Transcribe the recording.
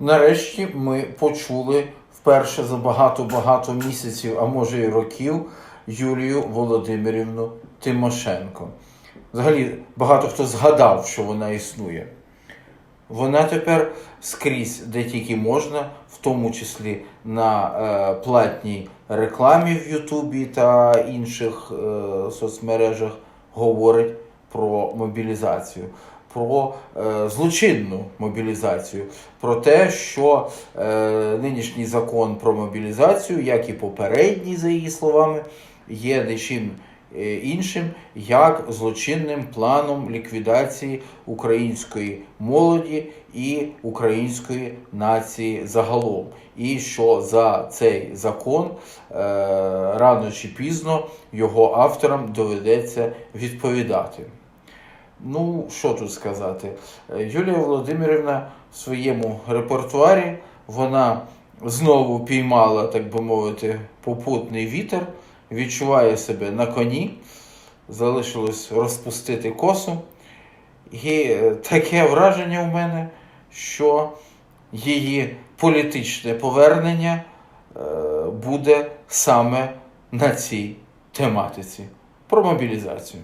Нарешті ми почули вперше за багато-багато місяців, а може і років, Юлію Володимирівну Тимошенко. Взагалі, багато хто згадав, що вона існує. Вона тепер скрізь, де тільки можна, в тому числі на е, платній рекламі в Ютубі та інших е, соцмережах, говорить про мобілізацію, про е, злочинну мобілізацію, про те, що е, нинішній закон про мобілізацію, як і попередній, за її словами, є нічим е, іншим, як злочинним планом ліквідації української молоді і української нації загалом. І що за цей закон е, рано чи пізно його авторам доведеться відповідати. Ну, що тут сказати? Е, Юлія Володимирівна в своєму репертуарі вона знову піймала, так би мовити, попутний вітер, відчуває себе на коні, залишилось розпустити косу. І е, таке враження у мене, що її політичне повернення е, буде саме на цій тематиці про мобілізацію.